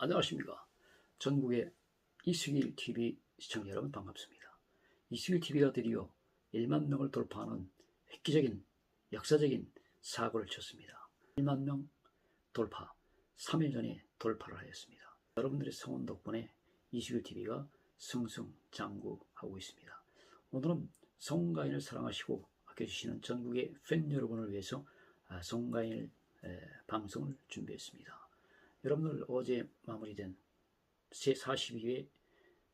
안녕하십니까. 전국의 이수길 TV 시청자 여러분 반갑습니다. 이수길 TV가 드디어 1만 명을 돌파하는 획기적인 역사적인 사고를 쳤습니다. 1만 명 돌파, 3일 전에 돌파를 하였습니다. 여러분들의 성원 덕분에 이수길 TV가 승승장구하고 있습니다. 오늘은 송가인을 사랑하시고 아껴주시는 전국의 팬 여러분을 위해서 아, 송가인을 에, 방송을 준비했습니다. 여러분들 어제 마무리된 제42회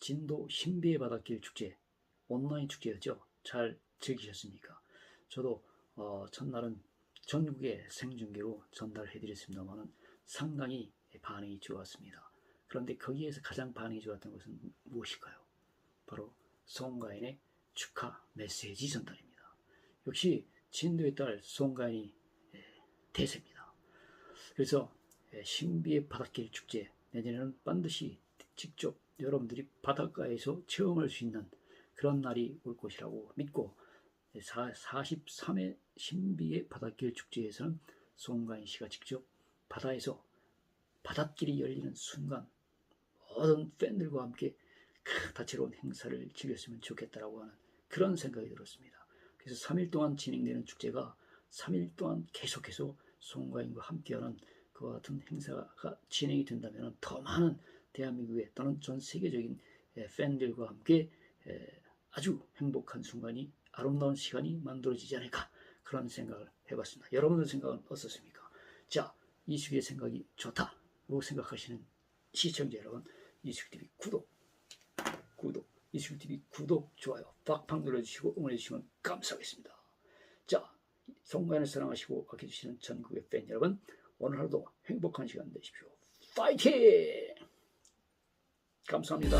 진도 신비의 바닷길 축제 온라인 축제였죠. 잘 즐기셨습니까? 저도 어, 첫날은 전국의 생중계로 전달해드렸습니다만은 상당히 반응이 좋았습니다. 그런데 거기에서 가장 반응이 좋았던 것은 무엇일까요? 바로 송가인의 축하 메시지 전달입니다. 역시 진도의 딸 송가인이 예, 대세입니다. 그래서 예, 신비의 바닷길 축제 내년에는 반드시 직접 여러분들이 바닷가에서 체험할 수 있는 그런 날이 올 것이라고 믿고 43회 신비의 바닷길 축제에서는 송가인 씨가 직접 바다에서 바닷길이 열리는 순간 모든 팬들과 함께 크, 다채로운 행사를 즐겼으면 좋겠다라고 하는 그런 생각이 들었습니다. 그래서 3일 동안 진행되는 축제가 3일 동안 계속해서 송가인과 함께하는 그와 같은 행사가 진행이 된다면 더 많은 대한민국의 또는 전 세계적인 에, 팬들과 함께 에, 아주 행복한 순간이 아름다운 시간이 만들어지지 않을까 그런 생각을 해봤습니다. 여러분의 생각은 어떻습니까? 자, 이수기의 생각이 좋다고 생각하시는 시청자 여러분, 이수기TV 구독, 구독, 이수기TV 구독, 좋아요 팍팍 눌러주시고 응원해주시면 감사하겠습니다. 자, 송가인을 사랑하시고 아껴주시는 전국의 팬 여러분, 오늘 하루도 행복한 시간 되십시오. 파이팅! 감사합니다.